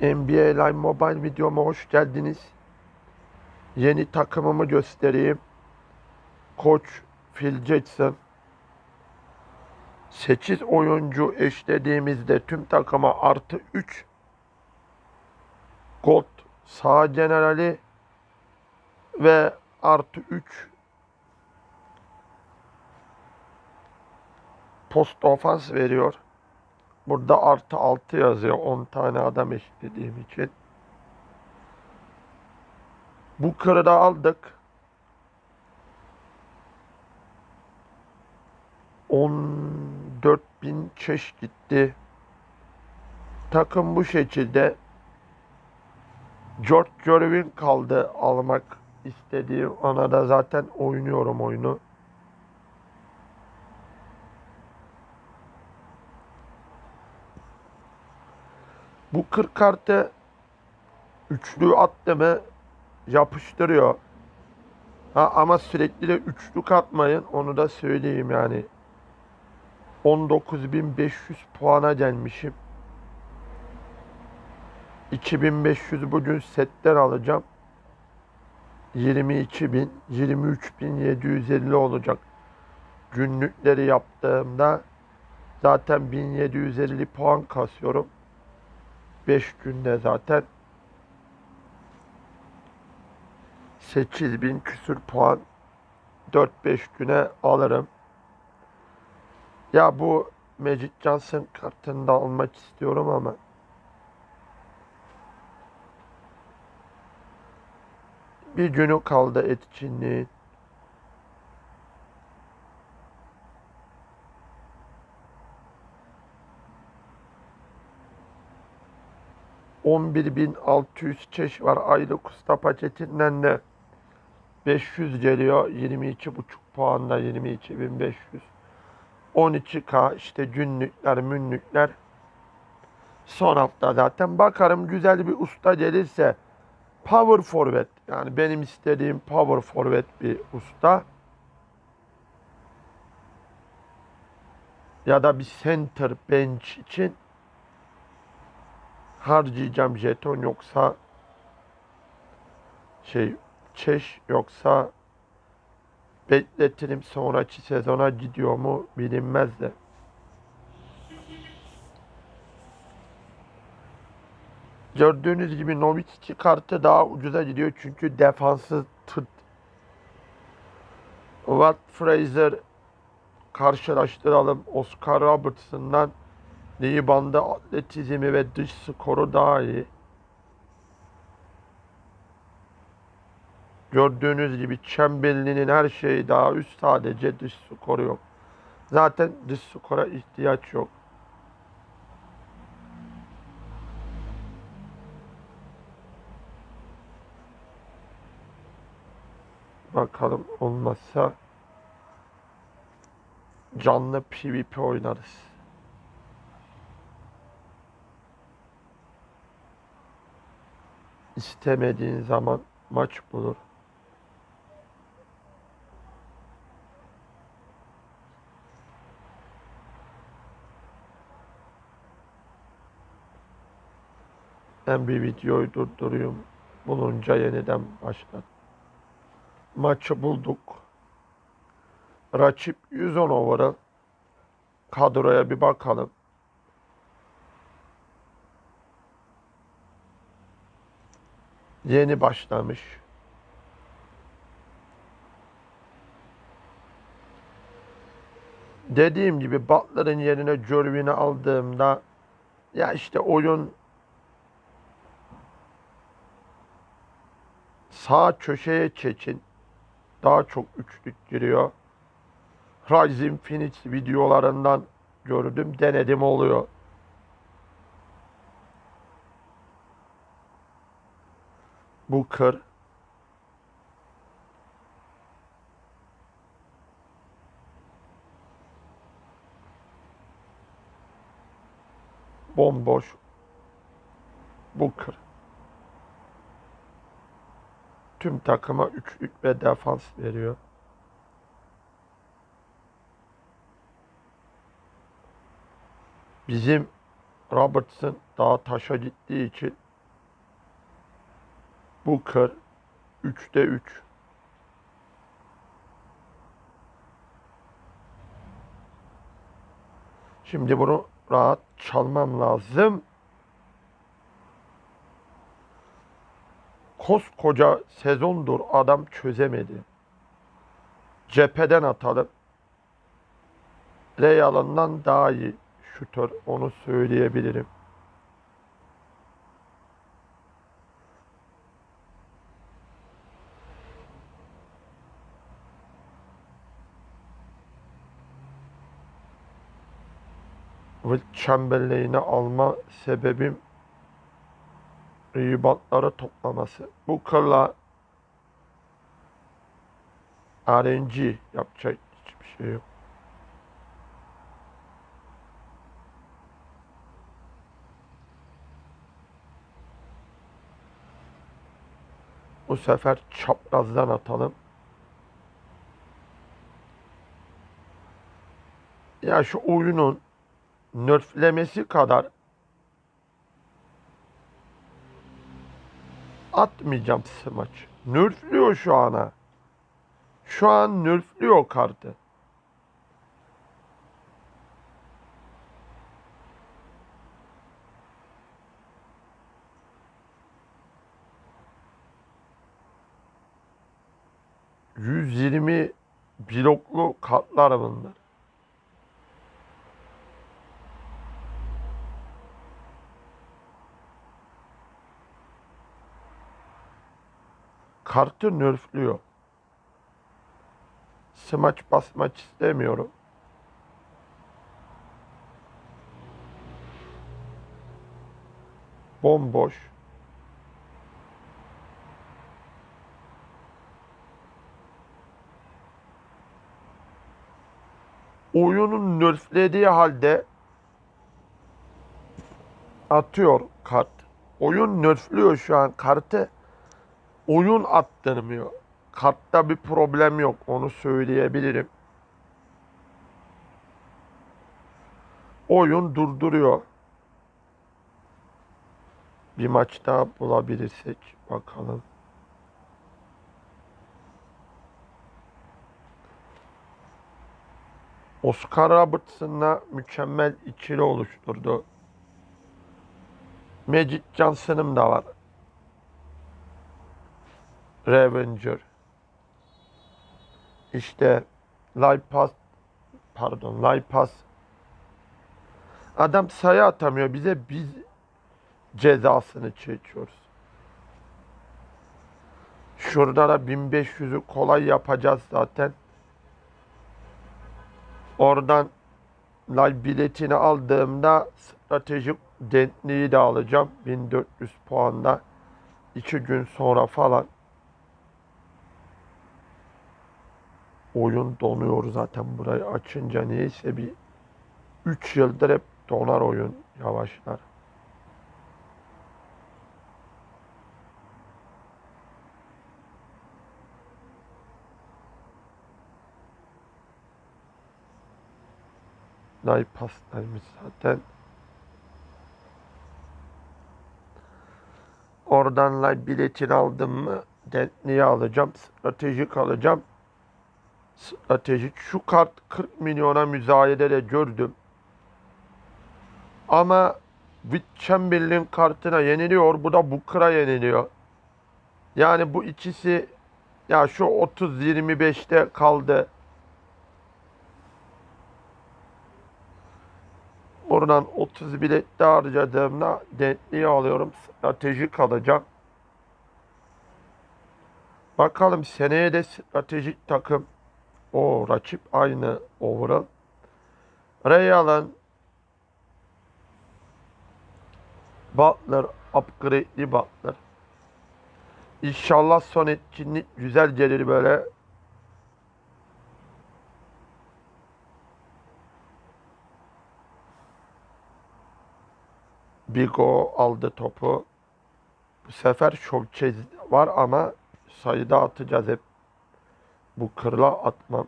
NBA Live Mobile videoma hoş geldiniz. Yeni takımımı göstereyim. Koç Phil Jackson. 8 oyuncu eşlediğimizde tüm takıma artı 3 Gold sağ generali ve artı 3 post ofans veriyor. Burada artı 6 yazıyor 10 tane adam eşlediğim için. Bu kırı da aldık. 14 bin çeş gitti. Takım bu şekilde. George Gervin kaldı almak istediğim. Ona da zaten oynuyorum oyunu. Bu 40 kartı üçlü attı mı yapıştırıyor. Ha, ama sürekli de üçlük atmayın. Onu da söyleyeyim yani. 19.500 puana gelmişim. 2500 bugün setten alacağım. 22.000, 23.750 olacak. Günlükleri yaptığımda zaten 1750 puan kasıyorum. 5 günde zaten 8000 küsür puan 4-5 güne alırım. Ya bu Magic Johnson kartını da almak istiyorum ama bir günü kaldı etkinliğin. ...11.600 çeş var. Aylık usta paketinden de 500 geliyor. 22,5 puanda 22.500 12K işte günlükler münlükler. Son hafta zaten. Bakarım güzel bir usta gelirse power forvet yani benim istediğim power forvet bir usta. Ya da bir center bench için harcayacağım jeton yoksa şey çeş yoksa bekletirim sonraki sezona gidiyor mu bilinmez de. Gördüğünüz gibi Novitski kartı daha ucuza gidiyor çünkü defansı tırt. Watt Fraser karşılaştıralım. Oscar Robertson'dan iyi bandı atletizmi ve dış skoru daha iyi. Gördüğünüz gibi Chamberlain'in her şeyi daha üst sadece dış skoru yok. Zaten dış skora ihtiyaç yok. Bakalım olmazsa canlı PvP oynarız. İstemediğin zaman maç bulur. Ben bir videoyu durduruyorum. Bulunca yeniden başlat. Maçı bulduk. Rakip 110 overall. Kadroya bir bakalım. Yeni başlamış. Dediğim gibi Butler'ın yerine Jervin'i aldığımda ya işte oyun sağ köşeye çekin. Daha çok üçlük giriyor. Rising Phoenix videolarından gördüm, denedim oluyor. Booker. Bomboş. Booker. Tüm takıma üçlük ve defans veriyor. Bizim Robertson daha taşa gittiği için Booker 3'te 3. Şimdi bunu rahat çalmam lazım. Koskoca sezondur adam çözemedi. Cepheden atalım. Real'ından daha iyi şutör onu söyleyebilirim. Chamberlain'i alma sebebim reboundları toplaması. Bu kırla RNG yapacak hiçbir şey yok. Bu sefer çaprazdan atalım. Ya şu oyunun nerflemesi kadar atmayacağım smaç. Nerfliyor şu ana. Şu an nerfliyor kartı. ...120 bloklu kartlar bunlar. Kartı nerfliyor. Smaç basmak istemiyorum. Bomboş. Oyunun nerflediği halde atıyor kart. Oyun nerfliyor şu an kartı. Oyun attırmıyor. Kartta bir problem yok. Onu söyleyebilirim. Oyun durduruyor. Bir maç daha bulabilirsek bakalım. Oscar Robertson'la mükemmel ikili oluşturdu. Magic Johnson'ım da var. Revenger. İşte live pardon live adam sayı atamıyor bize biz cezasını çekiyoruz. Şurada da 1500'ü kolay yapacağız zaten. Oradan live biletini aldığımda stratejik denkliği de alacağım. 1400 puanda. 2 gün sonra falan. Oyun donuyor zaten burayı açınca neyse bir 3 yıldır hep donar oyun yavaşlar. Nay pastaymış zaten. Oradan live biletini aldım mı denkliği alacağım. Stratejik alacağım. Stratejik. Şu kart 40 milyona müzayedede gördüm. Ama Chamberlain kartına yeniliyor. Bu da Booker'a yeniliyor. Yani bu ikisi ya şu 30-25'te kaldı. Oradan 30 bilet daha harcadığımda denkliği alıyorum. Stratejik alacağım. Bakalım seneye de stratejik takım o rakip aynı overall. Ray Allen Butler upgrade'li Butler. İnşallah son etkinlik güzel gelir böyle. Bigo aldı topu. Bu sefer Şovçez var ama sayıda atacağız hep bu kırla atmam.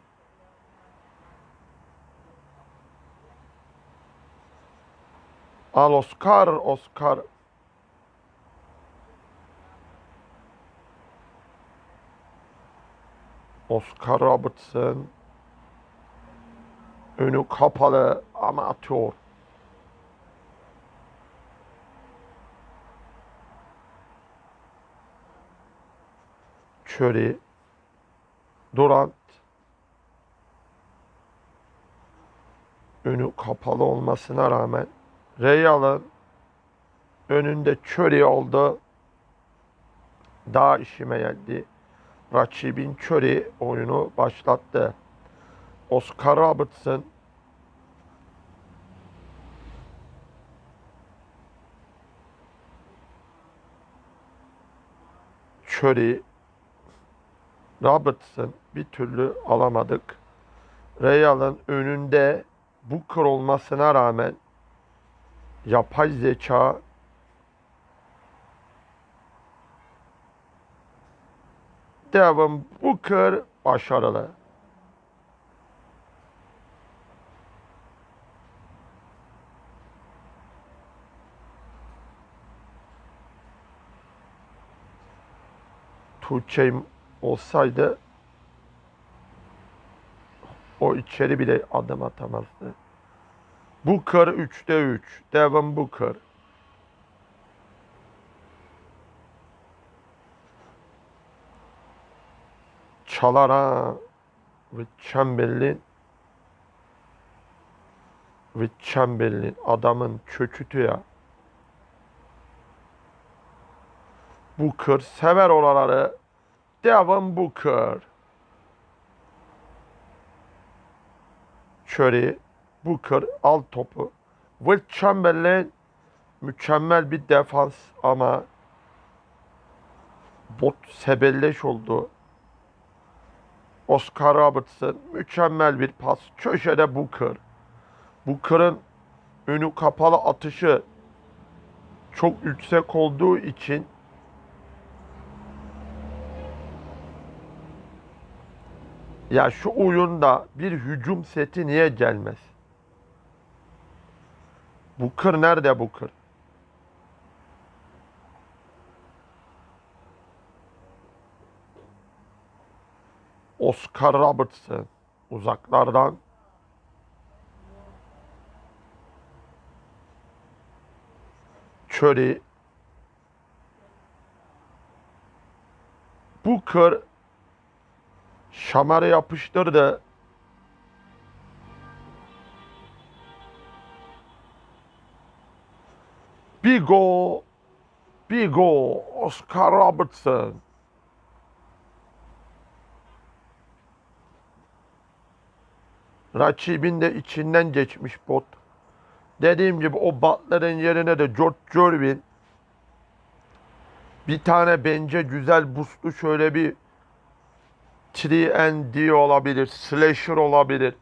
Al Oscar, Oscar. Oscar Robertson. Önü kapalı ama atıyor. Çöri. Durant. Önü kapalı olmasına rağmen Real'ın önünde Curry oldu. Daha işime geldi. Rakibin Curry oyunu başlattı. Oscar Robertson Curry Robertson bir türlü alamadık. Real'ın önünde Booker olmasına rağmen yapay zeka Devin Booker başarılı. Tuğçe olsaydı o içeri bile adım atamazdı. Booker 3'te 3. Devin Booker. Çalar ha. Ve Chamberlain. Ve Chamberlain adamın kökütü ya. Booker sever oraları. Devin Booker. Curry, Booker al topu. Will Chamberlain mükemmel bir defans ama bot sebelleş oldu. Oscar Robertson mükemmel bir pas. Köşede Booker. Booker'ın önü kapalı atışı çok yüksek olduğu için Ya şu oyunda bir hücum seti niye gelmez? Booker nerede Booker? Oscar Robertson uzaklardan Curry Booker Şamarı yapıştırdı. Bigo, Bigo, Oscar Robertson. Rakibin de içinden geçmiş bot. Dediğim gibi o batların yerine de George Gervin bir tane bence güzel boostlu şöyle bir 3ND olabilir, Slasher olabilir.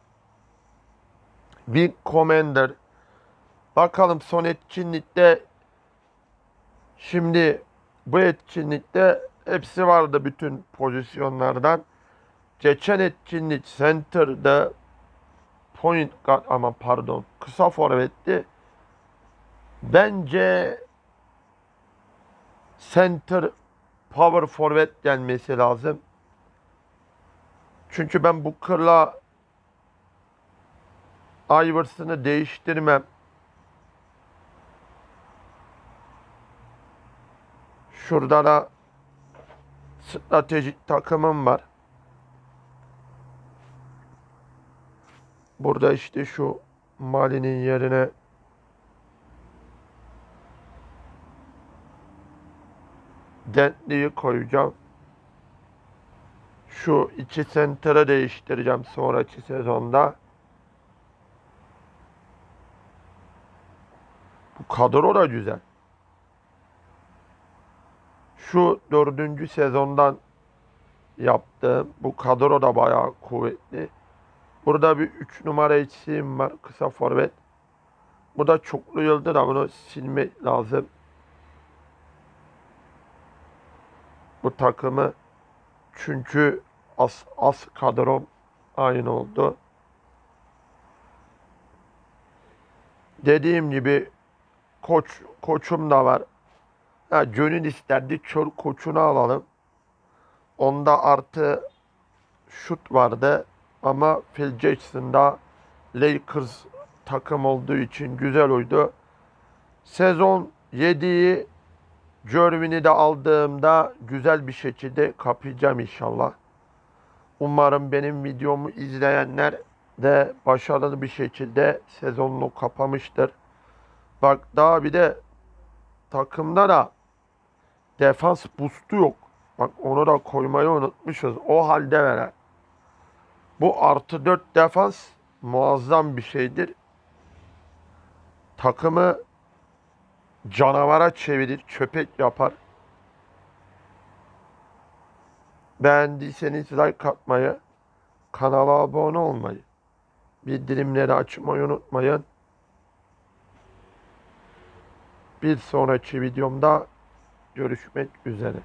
Wing Commander. Bakalım son etkinlikte şimdi bu etkinlikte hepsi vardı bütün pozisyonlardan. Geçen etkinlik Center'da point guard ama pardon kısa forvetti. Bence center power forvet gelmesi lazım. Çünkü ben Booker'la Iverson'ı değiştirmem. Şurada da stratejik takımım var. Burada işte şu Mali'nin yerine Dentli'yi koyacağım. Şu iki center'ı değiştireceğim sonraki sezonda. Bu kadro da güzel. Şu dördüncü sezondan yaptığım bu kadro da bayağı kuvvetli. Burada bir 3 numara eksiğim var. Kısa forvet. Bu da çoklu yıldır da bunu silmek lazım. Bu takımı çünkü as, as kadrom aynı oldu. Dediğim gibi koç koçum da var. Ha, gönül isterdi kör koçunu alalım. Onda artı şut vardı ama Phil Jackson'da Lakers takım olduğu için güzel oydu. Sezon 7'yi Jervin'i de aldığımda güzel bir şekilde kapayacağım inşallah. Umarım benim videomu izleyenler de başarılı bir şekilde sezonunu kapamıştır. Bak daha bir de takımda da defans boost'u yok. Bak onu da koymayı unutmuşuz. O halde veren. Bu artı 4 defans muazzam bir şeydir. Takımı canavara çevirir, köpek yapar. Beğendiyseniz like atmayı, kanala abone olmayı, bildirimleri açmayı unutmayın. Bir sonraki videomda görüşmek üzere.